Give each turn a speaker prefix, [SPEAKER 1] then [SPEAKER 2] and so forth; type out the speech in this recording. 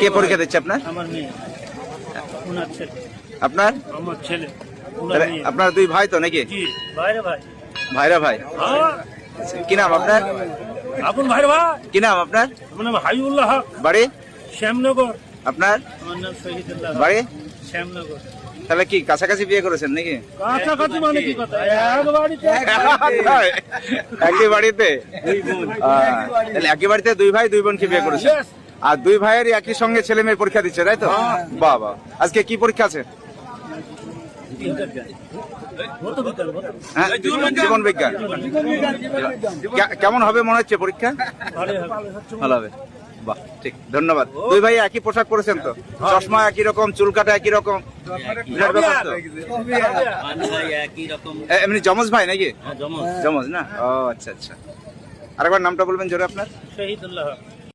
[SPEAKER 1] কে পরীক্ষা দিচ্ছে আপনার?
[SPEAKER 2] আমার মেয়ে। ওনার ছেলে।
[SPEAKER 1] আপনার?
[SPEAKER 2] আমার ছেলে।
[SPEAKER 1] আপনার দুই ভাই তো নাকি?
[SPEAKER 2] জি ভাই।
[SPEAKER 1] ভাইরা ভাই।
[SPEAKER 2] হ্যাঁ।
[SPEAKER 1] কি নাম আপনার?
[SPEAKER 2] আপন ভাইরে ভাই।
[SPEAKER 1] কি নাম আপনার?
[SPEAKER 2] আমার নাম হাইউল্লাহ
[SPEAKER 1] বাড়ি?
[SPEAKER 2] শ্যামনগর।
[SPEAKER 1] আপনার?
[SPEAKER 2] আমার নাম শহীদুল্লাহ
[SPEAKER 1] বাড়ি?
[SPEAKER 2] শ্যামনগর।
[SPEAKER 1] তাহলে কি কাছাকাছি বিয়ে করেছেন নাকি?
[SPEAKER 2] কাছাকাছি মানে কি কথা? এক বাড়িতে।
[SPEAKER 1] একই বাড়িতে। আহ, তাহলে একই বাড়িতে দুই ভাই দুই বোনকে বিয়ে করেছে
[SPEAKER 2] Yes.
[SPEAKER 1] আর দুই ভাইয়ের একই সঙ্গে ছেলে মেয়ে পরীক্ষা দিচ্ছে তাই তো? বাহ বাহ আজকে কি পরীক্ষা আছে? হ্যাঁ জীবন বিজ্ঞান। কেমন হবে মনে হচ্ছে পরীক্ষা? ভালো হবে। বাহ ঠিক ধন্যবাদ। দুই ভাই একই পোশাক পরেছেন তো? চশমা একই রকম চুল কাটা একই রকম। এমনি জমজ ভাই নাকি? জমজ না? ও আচ্ছা আচ্ছা। আরেকবার নামটা বলবেন জোরে আপনার?
[SPEAKER 2] শহীদুল্লাহ।